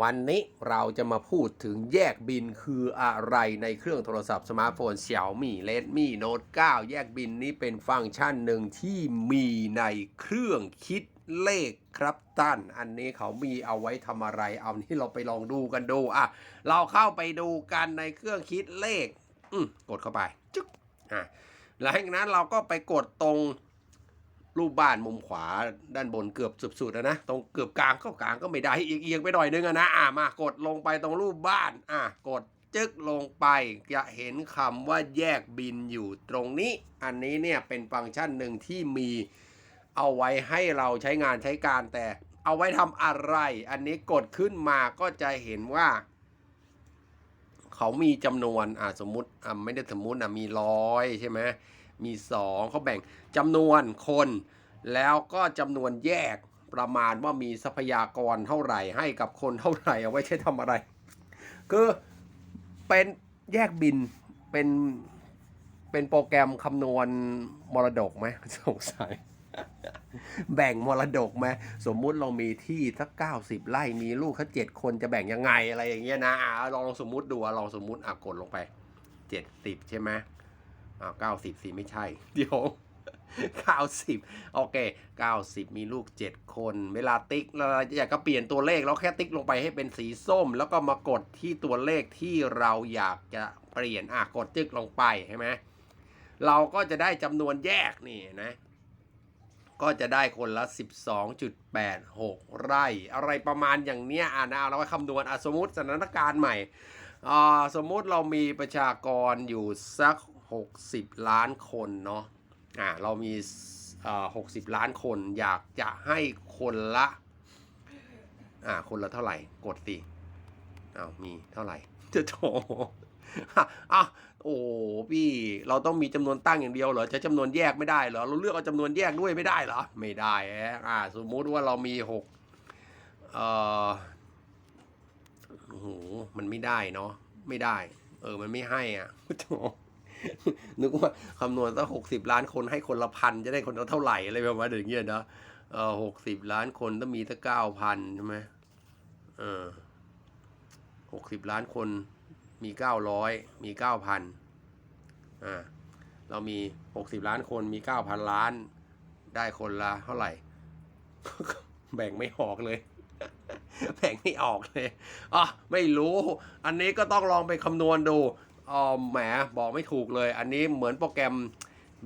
วันนี้เราจะมาพูดถึงแยกบินคืออะไรในเครื่องโทรศัพท์สมาร์ทโฟน Xiaomi Redmi Note 9 แยกบินนี้เป็นฟังก์ชันหนึ่งที่มีในเครื่องคิดเลขครับท่าน อันนี้เขามีเอาไว้ทำอะไร เอานี้เราไปลองดูกันดูอะเราเข้าไปดูกันในเครื่องคิดเลข อืมกดเข้าไปจึ๊กอะหลังจากนั้นเราก็ไปกดตรง รูปบ้านมุมขวาด้านบนเกือบสุดๆแล้วนะตรงเกือบกลางเข้ากลางก็ไม่ได้เอียงๆไปหน่อยนึงอะนะอะมากดลงไปตรงรูปบ้านอะกดจึ๊กลงไปจะเห็นคำว่าแยกบินอยู่ตรงนี้ อันนี้เนี่ยเป็นฟังก์ชันหนึ่งที่มีเอาไว้ให้เราใช้งานใช้การแต่เอาไว้ทำอะไร อันนี้กดขึ้นมาก็จะเห็นว่า เขามีจำนวนอะสมมติอะไม่ได้สมมติอะมีร้อยใช่ไหม มีสองเขาแบ่งจำนวนคน แล้วก็จำนวนแยกประมาณว่ามีทรัพยากรเท่าไหร่ ให้กับคนเท่าไหร่เอาไว้ใช้ทำอะไร คือเป็นแยกบินเป็นเป็นโปรแกรมคำนวณมรดกไหมสงสัย แบ่งมรดกไหมสมมุติเรามีที่สักเก้าสิบไร่มีลูกแค่เจ็ดคนจะแบ่งยังไงอะไรอย่างเงี้ยนะลองสมมุติดูลองสมมุติอะกดลงไปเจ็ดสิบใช่ไหม อ่าเก้าสิบสิไม่ใช่ เดี๋ยวเก้าสิบโอเคเก้าสิบมีลูกเจ็ดคน เวลาติ๊กเราอยากก็เปลี่ยนตัวเลขแล้วแค่ติ๊กลงไปให้เป็นสีส้ม แล้วก็มากดที่ตัวเลขที่เราอยากจะเปลี่ยนอะกดจึกลงไปใช่ไหมเราก็จะได้จำนวนแยกนี่นะก็จะได้คนละ 12.86 ไร่ อะไรประมาณอย่างเนี้ยอ่านะเราไว้คำนวณสมมติสถานการณ์ใหม่ สมมติเรามีประชากรอยู่สัก 60 ล้านคนเนาะอ่าเรามีอ่า60ล้านคนอยากจะให้คนละอ่าคนละเท่าไหร่กดสิอ้าวมีเท่าไหร่จะโถอะโอ้พี่เราต้องมีจำนวนตั้งอย่างเดียวเหรอจะจำนวนแยกไม่ได้เหรอเราเลือกเอาจำนวนแยกด้วยไม่ได้เหรอไม่ได้แอะอ่าสมมุติว่าเรามีหกเอ่อโอ้โหมันไม่ได้เนาะไม่ได้ เออมันไม่ให้อะโถ นึกว่าคำนวณสักหกสิบล้านคนให้คนละพันจะได้คนละเท่าไหร่อะไรประมาณอย่างเงี้ยเนาะเออหกสิบล้านคนต้องมีตั้งเก้าพันใช่ไหมเออหกสิบล้านคนมีเก้าร้อยมีเก้าพันอ่าเรามีหกสิบล้านคนมีเก้าพันล้าน ได้คนละเท่าไหร่ แบ่งไม่ออกเลย แบ่งไม่ออกเลยอะไม่รู้ อันนี้ก็ต้องลองไปคำนวณดู อ๋อแหมบอกไม่ถูกเลย อันนี้เหมือนโปรแกรม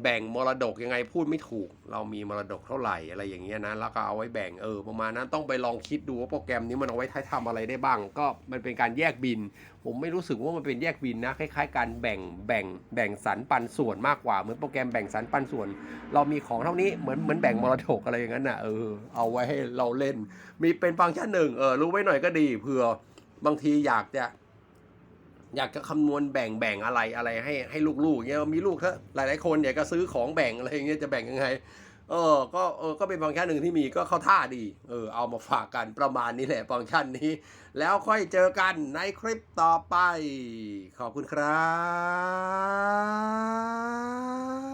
แบ่งมรดกยังไงพูดไม่ถูก เรามีมรดกเท่าไหร่อะไรอย่างเงี้ยนะ แล้วก็เอาไว้แบ่งเออประมาณนั้นต้องไปลองคิดดูว่าโปรแกรมนี้มันเอาไว้ทำอะไรได้บ้าง ก็มันเป็นการแยกบิน ผมไม่รู้สึกว่ามันเป็นแยกบินนะคล้ายๆ การแบ่งแบ่งแบ่งสรรปันส่วนมากกว่าเหมือนโปรแกรมแบ่งสรรปันส่วน เรามีของเท่านี้เหมือนเหมือนแบ่งมรดกอะไรอย่างนั้นน่ะเออเอาไว้ให้เราเล่น มีเป็นฟังก์ชันหนึ่งเออรู้ไว้หน่อยก็ดีเผื่อบางทีอยากจะ อยากจะคำนวณแบ่งแบ่งอะไรอะไรให้ให้ลูกๆเงี้ยมีลูกเถอะหลายๆคนเนี่ยก็ซื้อของแบ่งอะไรอย่างเงี้ยจะแบ่งยังไงเออ ก็เออ ก็เป็นฟังก์ชันหนึ่งที่มีก็เข้าท่าดี เออ เอามาฝากกันประมาณนี้แหละฟังก์ชันนี้ แล้วค่อยเจอกันในคลิปต่อไป ขอบคุณครับ